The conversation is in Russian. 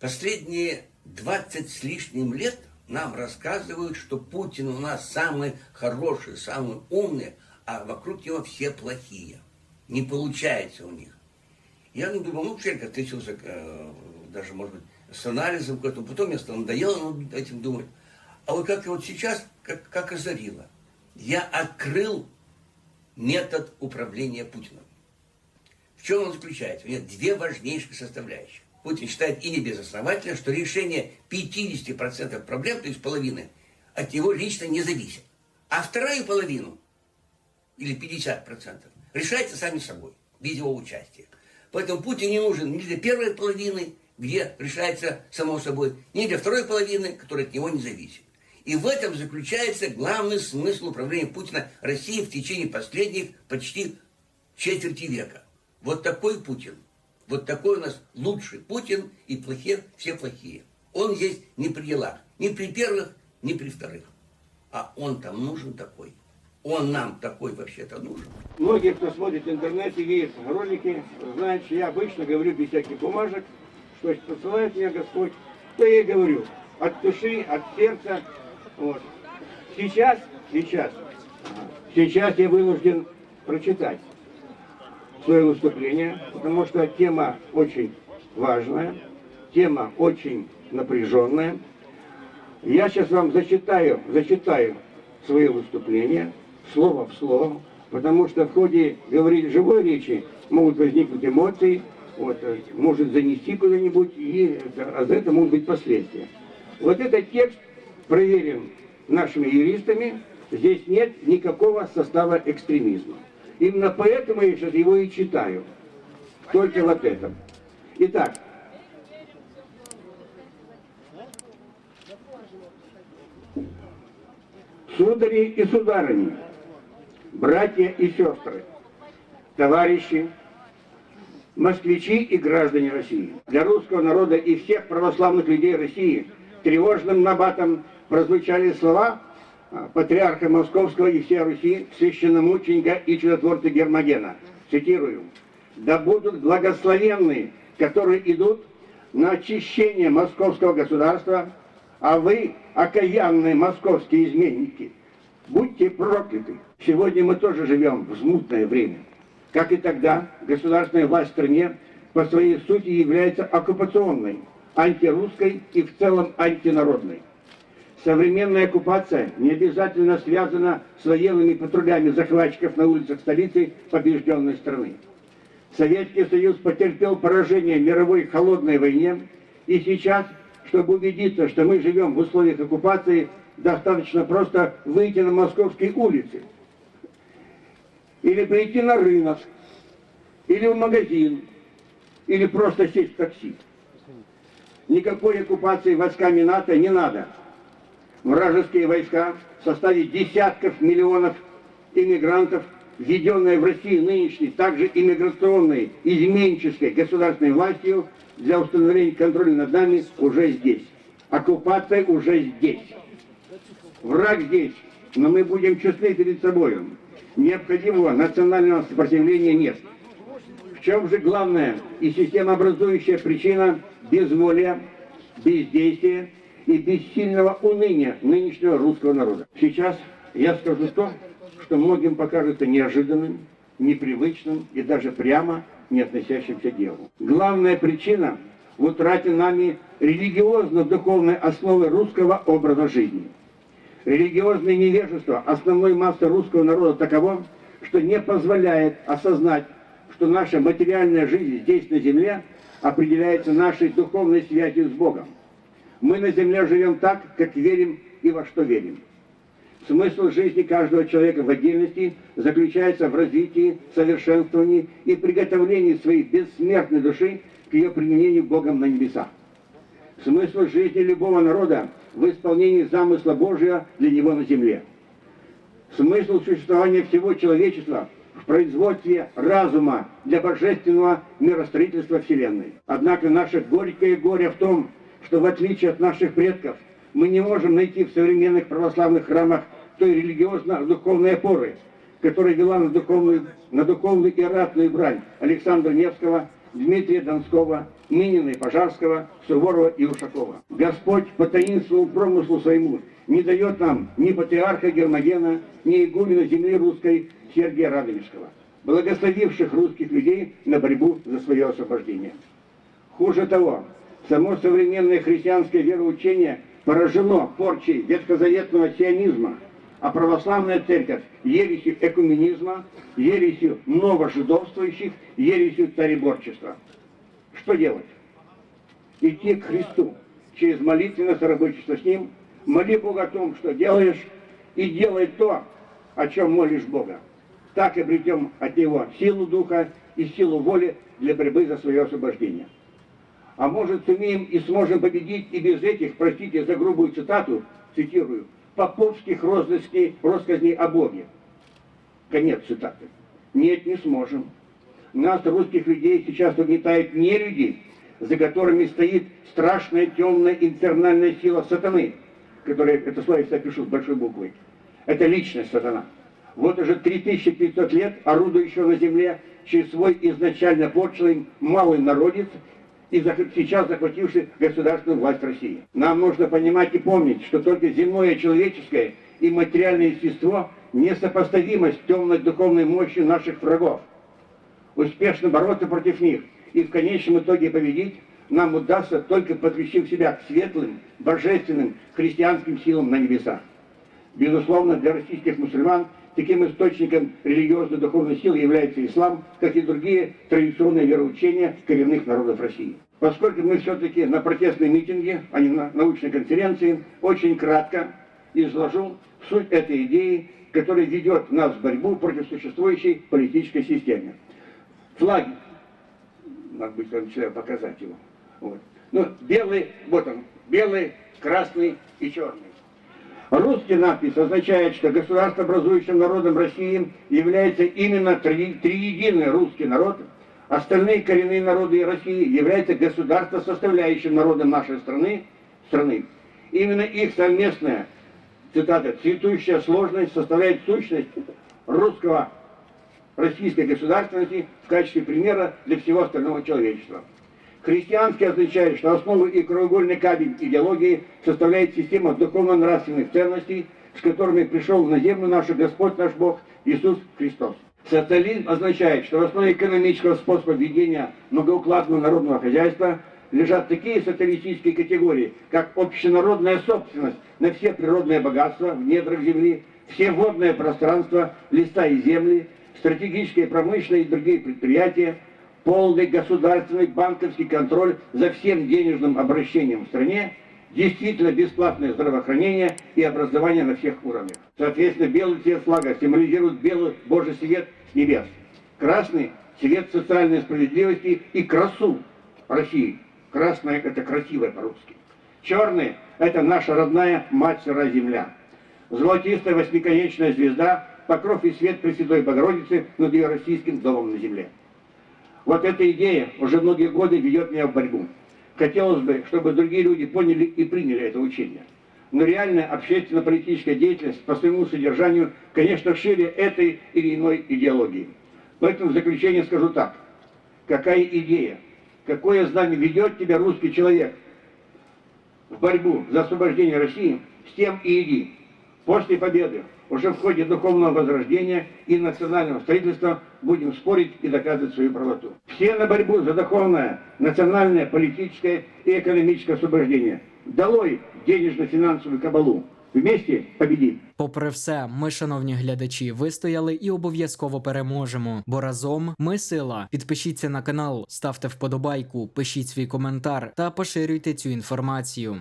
Последние 20 с лишним лет нам рассказывают, что Путин у нас самый хороший, самый умный, а вокруг него все плохие. Не получается у них. Я ну, думал, ну, человек относился э, даже, может быть, с анализом к этому. Потом мне стало надоело над этим думать. А вот как вот сейчас, как, как озарило. Я открыл метод управления Путиным. В чем он заключается? У него две важнейших составляющих. Путин считает и не безосновательно, что решение 50% проблем, то есть половины, от него лично не зависит. А вторую половину, или 50%, решается сами собой, без его участия. Поэтому Путин не нужен ни для первой половины, где решается само собой, ни для второй половины, которая от него не зависит. И в этом заключается главный смысл управления Путина Россией в течение последних почти четверти века. Вот такой Путин. Вот такой у нас лучший Путин и плохие, все плохие. Он есть не при делах, ни при первых, ни при вторых. А он там нужен такой. Он нам такой вообще-то нужен. Многие, кто смотрит в интернете, видит ролики, знают, что я обычно говорю без всяких бумажек, что посылает меня Господь, то я и говорю. От души, от сердца. Вот. Сейчас, сейчас, сейчас я вынужден прочитать свое выступление, потому что тема очень важная, тема очень напряженная. Я сейчас вам зачитаю, зачитаю свое выступление, слово в слово, потому что в ходе говорить живой речи могут возникнуть эмоции, вот, э, может занести куда-нибудь, и а за это могут быть последствия. Вот этот текст проверен нашими юристами, здесь нет никакого состава экстремизма. Именно поэтому я сейчас его и читаю. Только вот это. Итак, судари и сударыни, братья и сестры, товарищи, москвичи и граждане России. Для русского народа и всех православных людей России тревожным набатом прозвучали слова патриарха Московского и всей Руси, священномученика и чудотворца Гермогена. Цитирую. «Да будут благословенны, которые идут на очищение московского государства, а вы, окаянные московские изменники, будьте прокляты. Сегодня мы тоже живем в смутное время. Как и тогда, государственная власть в стране по своей сути является оккупационной, антирусской и в целом антинародной. Современная оккупация не обязательно связана с военными патрулями захватчиков на улицах столицы побежденной страны. Советский Союз потерпел поражение в мировой холодной войне, и сейчас, чтобы убедиться, что мы живем в условиях оккупации, достаточно просто выйти на московские улицы, или прийти на рынок, или в магазин, или просто сесть в такси. Никакой оккупации войсками НАТО не надо вражеские войска в составе десятков миллионов иммигрантов, введенные в Россию нынешней, также иммиграционной, изменческой государственной властью для установления контроля над нами уже здесь. Оккупация уже здесь. Враг здесь, но мы будем честны перед собой. Необходимого национального сопротивления нет. В чем же главная и системообразующая причина безволия, бездействия и бессильного уныния нынешнего русского народа. Сейчас я скажу то, что многим покажется неожиданным, непривычным и даже прямо не относящимся к делу. Главная причина в утрате нами религиозно-духовной основы русского образа жизни. Религиозное невежество основной массы русского народа таково, что не позволяет осознать, что наша материальная жизнь здесь на земле определяется нашей духовной связью с Богом. Мы на земле живем так, как верим и во что верим. Смысл жизни каждого человека в отдельности заключается в развитии, совершенствовании и приготовлении своей бессмертной души к ее применению Богом на небесах. Смысл жизни любого народа в исполнении замысла Божия для него на земле. Смысл существования всего человечества в производстве разума для божественного миростроительства Вселенной. Однако наше горькое горе в том, что в отличие от наших предков, мы не можем найти в современных православных храмах той религиозно-духовной опоры, которая вела на духовную, на духовную и ратную брань Александра Невского, Дмитрия Донского, Минина и Пожарского, Суворова и Ушакова. Господь по таинственному промыслу своему не дает нам ни патриарха Гермогена, ни игумена земли русской Сергия Радонежского, благословивших русских людей на борьбу за свое освобождение. Хуже того, само современное христианское вероучение поражено порчей ветхозаветного сионизма, а православная церковь ересью экуменизма, ересью новожидовствующих, ересью цаrebорчества. Что делать? Идти к Христу через молитвенное сотрудничество с Ним, моли Бога о том, что делаешь, и делай то, о чем молишь Бога. Так обретем от Него силу Духа и силу воли для борьбы за свое освобождение. А может, сумеем и сможем победить и без этих, простите за грубую цитату, цитирую, поповских розыскей, россказней о Боге. Конец цитаты. Нет, не сможем. Нас, русских людей, сейчас угнетают не люди, за которыми стоит страшная темная инфернальная сила сатаны, которая, это слово я всегда пишу с большой буквой. Это личность сатана. Вот уже 3500 лет, орудующего на земле, через свой изначально пошлый малый народец, и сейчас захвативший государственную власть России. Нам нужно понимать и помнить, что только земное человеческое и материальное естество несопоставимо с темной духовной мощью наших врагов. Успешно бороться против них и в конечном итоге победить нам удастся только подключив себя к светлым, божественным христианским силам на небесах. Безусловно, для российских мусульман таким источником религиозно-духовной силы является ислам, как и другие традиционные вероучения коренных народов России. Поскольку мы все-таки на протестной митинге, а не на научной конференции, очень кратко изложу суть этой идеи, которая ведет нас в борьбу против существующей политической системы. Флаги. Надо будет вам человеку показать его. Вот. Ну, белый, вот он, белый, красный и черный. Русский надпись означает, что государствообразующим народом России является именно три- триединый русский народ. Остальные коренные народы России являются государство составляющим народом нашей страны, страны. Именно их совместная, цитата, цветущая сложность составляет сущность русского российской государственности в качестве примера для всего остального человечества. Христианский означает, что основу и краеугольный камень идеологии составляет система духовно-нравственных ценностей, с которыми пришел на землю наш Господь наш Бог Иисус Христос. Социализм означает, что в основе экономического способа ведения многоукладного народного хозяйства лежат такие социалистические категории, как общенародная собственность на все природные богатства в недрах земли, все водное пространство, леса и земли, стратегические промышленные и другие предприятия, полный государственный банковский контроль за всем денежным обращением в стране, действительно бесплатное здравоохранение и образование на всех уровнях. Соответственно, белый цвет флага символизирует белый Божий свет с небес. Красный – цвет социальной справедливости и красу России. Красное – это красивое по-русски. Черный – это наша родная мать сыра земля. Золотистая восьмиконечная звезда – покров и свет Пресвятой Богородицы над ее российским домом на земле. Вот эта идея уже многие годы ведет меня в борьбу. Хотелось бы, чтобы другие люди поняли и приняли это учение. Но реальная общественно-политическая деятельность по своему содержанию, конечно, шире этой или иной идеологии. Поэтому в заключение скажу так. Какая идея, какое знамя ведет тебя русский человек в борьбу за освобождение России, с тем и иди. После победы, уже в ходе духовного возрождения и национального строительства будем спорить и доказывать свою правоту. Все на борьбу за духовное, национальное, политическое и экономическое освобождение. Долой денежно-финансовую кабалу. Вместе победим. Попри все, ми, шановні глядачі, вистояли і обов'язково переможемо. Бо разом ми сила. Підпишіться на канал, ставте вподобайку, пишіть свій коментар та поширюйте цю інформацію.